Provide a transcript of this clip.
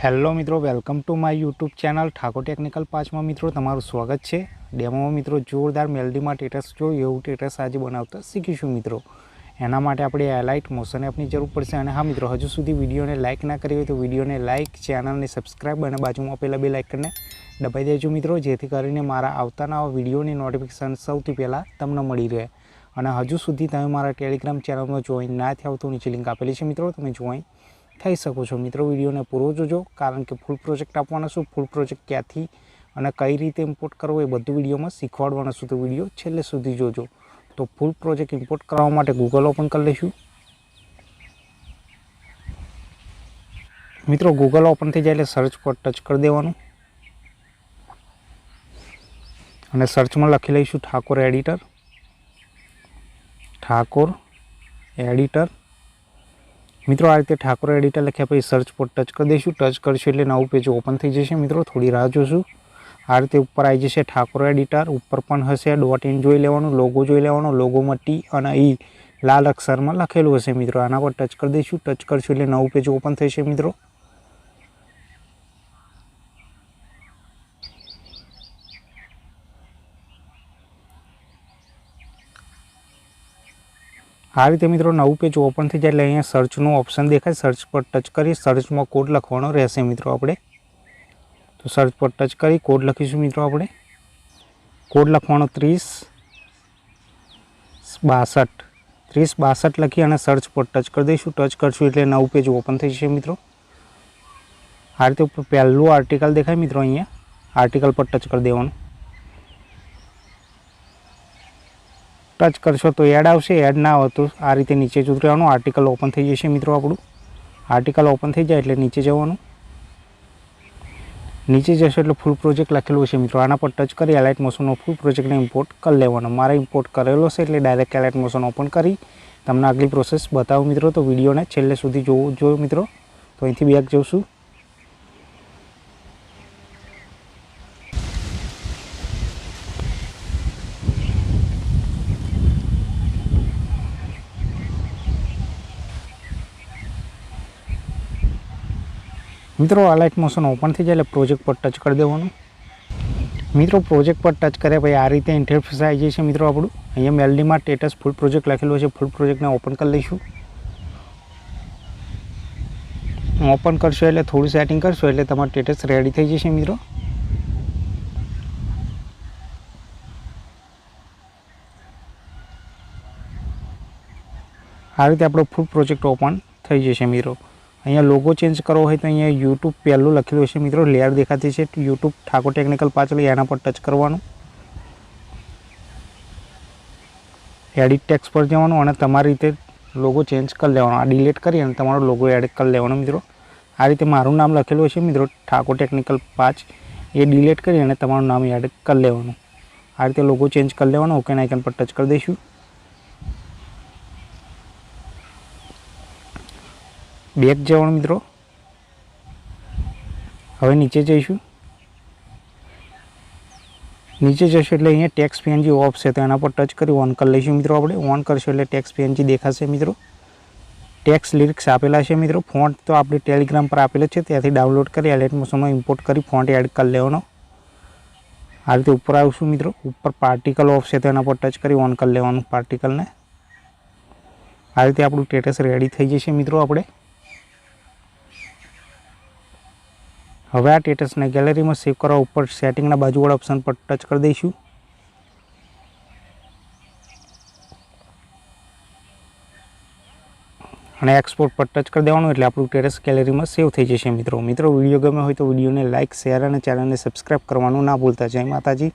Hello મિત્રો welcome to my YouTube channel Thakor technical પાંચમાં મિત્રો, તમારું સ્વાગત છે. ડેમોમાં મિત્રો જોરદાર મેલડીમાં ટેટસ જો એવું ટેટસ આજે બનાવતા શીખીશું મિત્રો. એના માટે આપણે એલાઇટ મોશન એપની જરૂર પડશે અને હા મિત્રો, હજુ સુધી વિડીયોને લાઇક ના કરી હોય તો વિડીયોને લાઇક ચેનલને સબસ્ક્રાઈબ અને બાજુમાં આપેલા બે લાઇકને દબાઈ દેજો મિત્રો, જેથી કરીને મારા આવતાના વિડીયોની નોટિફિકેશન સૌથી પહેલાં તમને મળી રહે. અને હજુ સુધી તમે મારા ટેલિગ્રામ ચેનલમાં જોઈન ના થયા તો નીચે લિંક આપેલી છે મિત્રો, તમે જોઈન થઈ શકો છો. મિત્રો, વિડીયોને પૂરો જોજો, કારણ કે ફૂલ પ્રોજેક્ટ આપવાના છું ફૂલ પ્રોજેક્ટ ક્યાંથી અને કઈ રીતે ઇમ્પોર્ટ કરવો એ બધું વિડીયોમાં શીખવાડવાના છું. તો વીડિયો છેલ્લે સુધી જોજો. તો ફૂલ પ્રોજેક્ટ ઇમ્પોર્ટ કરવા માટે ગૂગલ ઓપન કરી લઈશું. મિત્રો ગૂગલ ઓપન થઈ જાય એટલે સર્ચ પર ટચ કરી દેવાનું. અને સર્ચમાં લખી લઈશું ઠાકોર એડિટર ઠાકોર, એડિટર. મિત્રો, આ રીતે ઠાકોર, એડિટર લખ્યા પછી સર્ચ પર ટચ કરી દઈશું. ટચ કરશું એટલે નવું પેજ ઓપન થઈ જશે. મિત્રો, થોડી રાહ જોશું. આ રીતે ઉપર આવી જશે ઠાકોર, એડિટર. ઉપર પણ હશે ડોટ ઇન જોઈ લેવાનું લોગો જોઈ લેવાનો લોગોમાં ટી અને ઈ લાલ અક્ષરમાં લખેલું હશે. મિત્રો, આના પર ટચ કરી દઈશું. ટચ કરશું એટલે નવું પેજ ઓપન થશે, મિત્રો. આ રીતે મિત્રો નવું પેજ ઓપન થઈ જાય એટલે અહીંયા સર્ચનું ઓપ્શન દેખાય. સર્ચ પર ટચ કરી સર્ચમાં કોડ લખવાનો રહેશે મિત્રો આપણે. તો સર્ચ પર ટચ કરી કોડ લખીશું મિત્રો આપણે. કોડ લખવાનો ત્રીસ બાસઠ. ત્રીસ બાસઠ લખી અને સર્ચ પર ટચ કરી દઈશું. ટચ કરશું એટલે નવું પેજ ઓપન થઈ જશે મિત્રો. આ રીતે પહેલું આર્ટિકલ દેખાય મિત્રો અહીંયા. આર્ટિકલ પર ટચ કરી દેવાનું. ટચ કરશો તો એડ આવશે, એડ ના હોય આ રીતે નીચે જ ઉતરવાનું આર્ટિકલ ઓપન થઈ જશે મિત્રો આપણું. આર્ટિકલ ઓપન થઈ જાય એટલે નીચે જવાનું. નીચે જશો એટલે ફૂલ પ્રોજેક્ટ લખેલું હશે મિત્રો. આના પર ટચ કરી એલાઇટ મોશનનો ફૂલ પ્રોજેક્ટને ઇમ્પોર્ટ કરી લેવાનો. મારે ઇમ્પોર્ટ કરેલો છે એટલે ડાયરેક્ટ એલાઇટ મોશન ઓપન કરી તમને આગલી પ્રોસેસ બતાવું મિત્રો. તો વિડીયોને છેલ્લે સુધી જોવું જોયું મિત્રો. તો અહીંથી બેક જઉં મિત્રો, આ લાઇટ મોશન ઓપન થઈ જાય એટલે પ્રોજેક્ટ પર ટચ કરી દેવાનું. મિત્રો પ્રોજેક્ટ પર ટચ કર્યા પછી આ રીતે ઇન્ટરફેસ આવી છે મિત્રો આપણું. અહીંયા મેલડીમાં સ્ટેટસ ફૂલ પ્રોજેક્ટ લખેલું છે ફૂલ પ્રોજેક્ટને ઓપન કરી લઈશું. ઓપન કરશો એટલે થોડું સેટિંગ કરશો એટલે તમારું સ્ટેટસ રેડી થઈ જશે મિત્રો. આ રીતે આપણો ફૂલ પ્રોજેક્ટ ઓપન થઈ જશે મિત્રો. અહીંયા લોગો ચેન્જ કરવો હોય તો અહીંયા યુટ્યુબ પહેલું લખેલું હશે મિત્રો. લેયર દેખાતી છે. યુટ્યુબ ઠાકોર ટેકનિકલ પાછળ એના પર ટચ કરવાનું. એડિટ ટેક્સ પર જવાનું અને તમારી રીતે લોગો ચેન્જ કરી લેવાનો. આ ડિલીટ કરી અને તમારો લોગો એડ કરી લેવાનો મિત્રો. આ રીતે મારું નામ લખેલું હશે મિત્રો. ઠાકોર ટેકનિકલ પાંચ એ ડિલીટ કરી અને તમારું નામ એડ કરી લેવાનું. આ રીતે લોગો ચેન્જ કરી લેવાનો. ઓકે આઇકન પર ટચ કરી દઈશું. બેક જવાનું મિત્રો? હવે નીચે જઈશું. નીચે જશું એટલે અહીંયા ટેક્સ પીએનજી ઓફ છે તો એના પર ટચ કરી ઓન કરી લઈશું મિત્રો આપણે. ઓન કરશું એટલે ટેક્સ પીએનજી દેખાશે મિત્રો. ટેક્સ લિરિક્સ આપેલા છે મિત્રો. ફોન્ટ તો આપણે ટેલિગ્રામ પર આપેલો છે. ત્યાંથી ડાઉનલોડ કરી એલેટમોસમાં ઇમ્પોર્ટ કરી ફોન્ટ એડ કરી લેવાનો. આ રીતે ઉપર આવીશું મિત્રો. ઉપર પાર્ટિકલ ઓફ છે તો એના પર ટચ કરી ઓન કરી લેવાનું પાર્ટિકલને આ રીતે આપણું સ્ટેટસ રેડી થઈ જશે મિત્રો આપણે. હવે આ સ્ટેટસને ગેલેરીમાં સેવ કરવા ઉપર સેટિંગના બાજુવાળા ઓપ્શન પર ટચ કરી દઈશું. અને એક્સપોર્ટ પર ટચ કરી દેવાનું એટલે આપણું ટેરેસ ગેલેરીમાં સેવ થઈ જશે મિત્રો. મિત્રો વીડિયો ગમે હોય તો વિડીયોને લાઇક શેર અને ચેનલને સબસ્ક્રાઈબ કરવાનું ના ભૂલતા. જય માતાજી.